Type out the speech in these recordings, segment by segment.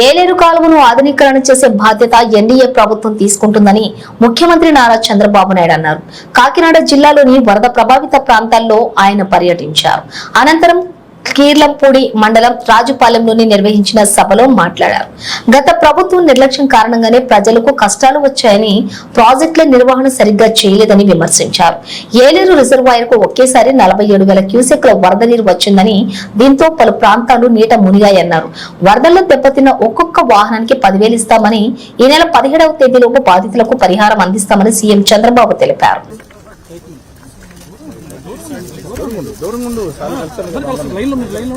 ఏలేరు కాలువను ఆధునీకరణ చేసే బాధ్యత ఎన్డీఏ ప్రభుత్వం తీసుకుంటుందని ముఖ్యమంత్రి నారా చంద్రబాబు నాయుడు అన్నారు. కాకినాడ జిల్లాలోని వరద ప్రభావిత ప్రాంతాల్లో ఆయన పర్యటించారు. అనంతరం కీర్లంపూడి మండలం రాజుపాలెంలోని నిర్వహించిన సభలో మాట్లాడారు. గత ప్రభుత్వం నిర్లక్ష్యం కారణంగానే ప్రజలకు కష్టాలు వచ్చాయని ప్రాజెక్టుల నిర్వహణ సరిగ్గా చేయలేదని విమర్శించారు. ఏలేరు రిజర్వాయర్కు ఒకేసారి నలభై ఏడు వేల క్యూసెక్ల వరద నీరు వచ్చిందని దీంతో పలు ప్రాంతాలు నీట మునిగాయన్నారు. వరదల్లో దెబ్బతిన్న ఒక్కొక్క వాహనానికి పదివేలు ఇస్తామని ఈ నెల పదిహేడవ తేదీలోపు బాధితులకు పరిహారం అందిస్తామని సీఎం చంద్రబాబు తెలిపారు. దూరంగా ఉండు దూరంగా ఉండు. లైన్లో లైన్లో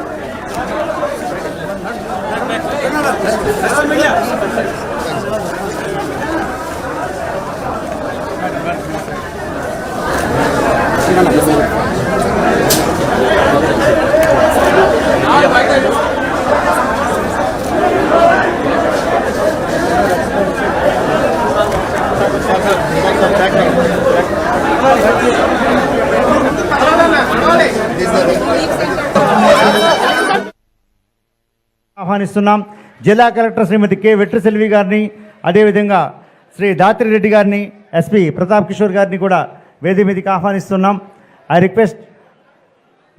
ఆహ్వానిస్తున్నాం జిల్లా కలెక్టర్ శ్రీమతి కె వెట్రిసెల్వి గారిని అదేవిధంగా శ్రీ దాత్రి రెడ్డి గారిని ఎస్పీ ప్రతాప్ కిషోర్ గారిని కూడా వేది మీదకి ఆహ్వానిస్తున్నాం. I request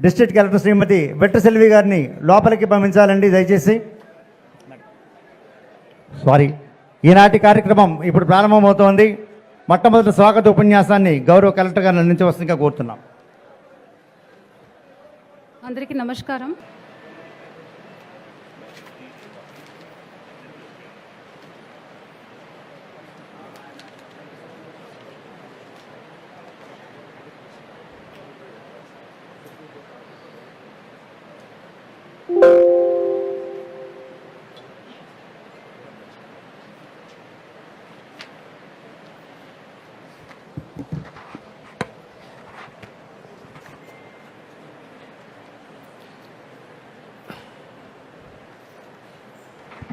district collector Srimati Vetriselvi గారిని లోపలికి పంపించాలండి దయచేసి. సారీ ఈనాటి కార్యక్రమం ఇప్పుడు ప్రారంభమవుతోంది. మొట్టమొదటి స్వాగత ఉపన్యాసాన్ని గౌరవ కలెక్టర్ గారిని అందించవలసిందిగా కోరుతున్నాం. అందరికీ నమస్కారం.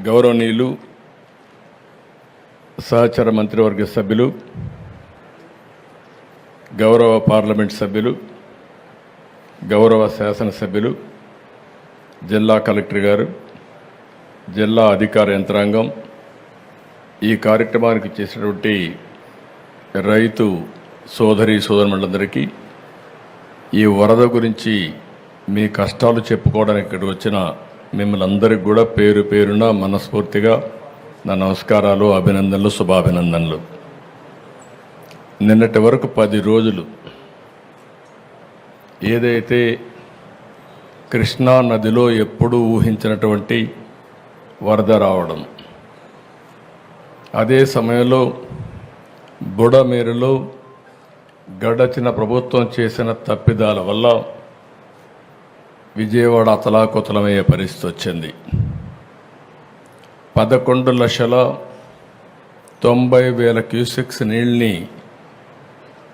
గౌరవనీయులు సహచర మంత్రివర్గ సభ్యులు గౌరవ పార్లమెంట్ సభ్యులు గౌరవ శాసనసభ్యులు జిల్లా కలెక్టర్ గారు జిల్లా అధికార యంత్రాంగం ఈ కార్యక్రమానికి చేసినటువంటి రైతు సోదరి సోదరులందరికీ ఈ వరద గురించి మీ కష్టాలు చెప్పుకోవడానికి ఇక్కడ వచ్చిన మిమ్మల్ని అందరికి కూడా పేరు పేరున మనస్ఫూర్తిగా నా నమస్కారాలు అభినందనలు శుభాభినందనలు. నిన్నటి వరకు పది రోజులు ఏదైతే కృష్ణా నదిలో ఎప్పుడూ ఊహించినటువంటి వరద రావడం అదే సమయంలో బుడమేరులో గడచిన ప్రభుత్వం చేసిన తప్పిదాల వల్ల విజయవాడ అతలాకుతలమయ్యే పరిస్థితి వచ్చింది. పదకొండు లక్షల తొంభై వేల క్యూసెక్స్ నీళ్ళని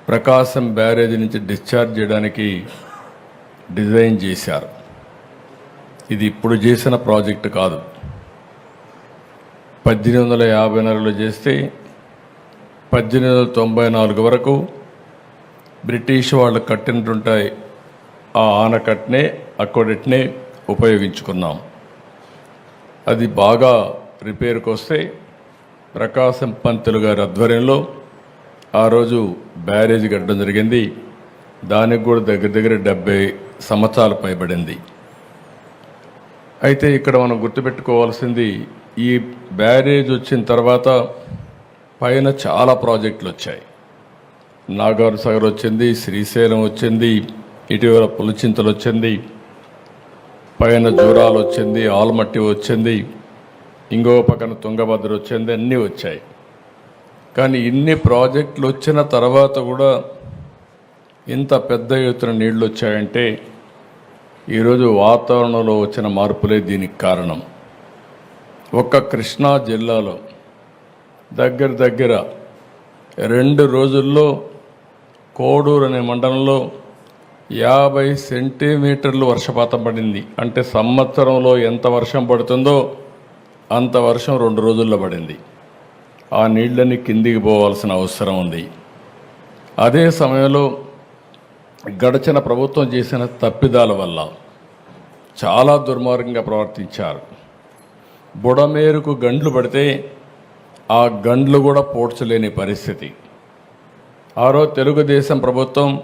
ప్రకాశం బ్యారేజ్ నుంచి డిశ్చార్జ్ చేయడానికి డిజైన్ చేశారు. ఇది ఇప్పుడు చేసిన ప్రాజెక్టు కాదు. పద్దెనిమిది వందల యాభై నాలుగులో చేస్తే పద్దెనిమిది వందల తొంభై నాలుగు వరకు బ్రిటిష్ వాళ్ళు కట్టినటువంటి ఆ ఆనకట్టనే అక్కడట్నే ఉపయోగించుకున్నాం. అది బాగా రిపేర్కి వస్తే ప్రకాశం పంతులు గారి ఆధ్వర్యంలో ఆ రోజు బ్యారేజ్ కట్టడం జరిగింది. దానికి కూడా దగ్గర దగ్గర డెబ్బై సంవత్సరాలు పైబడింది. అయితే ఇక్కడ మనం గుర్తుపెట్టుకోవాల్సింది ఈ బ్యారేజ్ వచ్చిన తర్వాత పైన చాలా ప్రాజెక్టులు వచ్చాయి. నాగార్ సాగర్ వచ్చింది శ్రీశైలం వచ్చింది ఇటీవల పులిచింతలు వచ్చింది పైన జూరాలు వచ్చింది ఆల్మట్టి వచ్చింది ఇంకో పక్కన తుంగభద్ర వచ్చింది అన్నీ వచ్చాయి. కానీ ఇన్ని ప్రాజెక్టులు వచ్చిన తర్వాత కూడా ఇంత పెద్ద ఎత్తున నీళ్ళు వచ్చాయంటే ఈరోజు వాతావరణంలో వచ్చిన మార్పులే దీనికి కారణం. ఒక్క కృష్ణా జిల్లాలో దగ్గర దగ్గర రెండు రోజుల్లో కోడూరు అనే మండలంలో యాభై సెంటీమీటర్లు వర్షపాతం పడింది. అంటే సంవత్సరంలో ఎంత వర్షం పడుతుందో అంత వర్షం రెండు రోజుల్లో పడింది. ఆ నీళ్ళని కిందికి పోవాల్సిన అవసరం ఉంది. అదే సమయంలో గడిచిన ప్రభుత్వం చేసిన తప్పిదాల వల్ల చాలా దుర్మార్గంగా ప్రవర్తించారు. బుడమేరుకు గండ్లు పడితే ఆ గండ్లు కూడా పోడ్చలేని పరిస్థితి. ఆ రోజు తెలుగుదేశం ప్రభుత్వం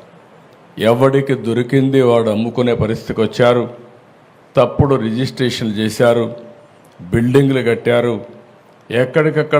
ఎవడికి దొరికింది వాడు అమ్ముకునే పరిస్థితికి వచ్చారు. తప్పుడు రిజిస్ట్రేషన్ చేశారు. బిల్డింగ్లు కట్టారు. ఎక్కడికక్కడ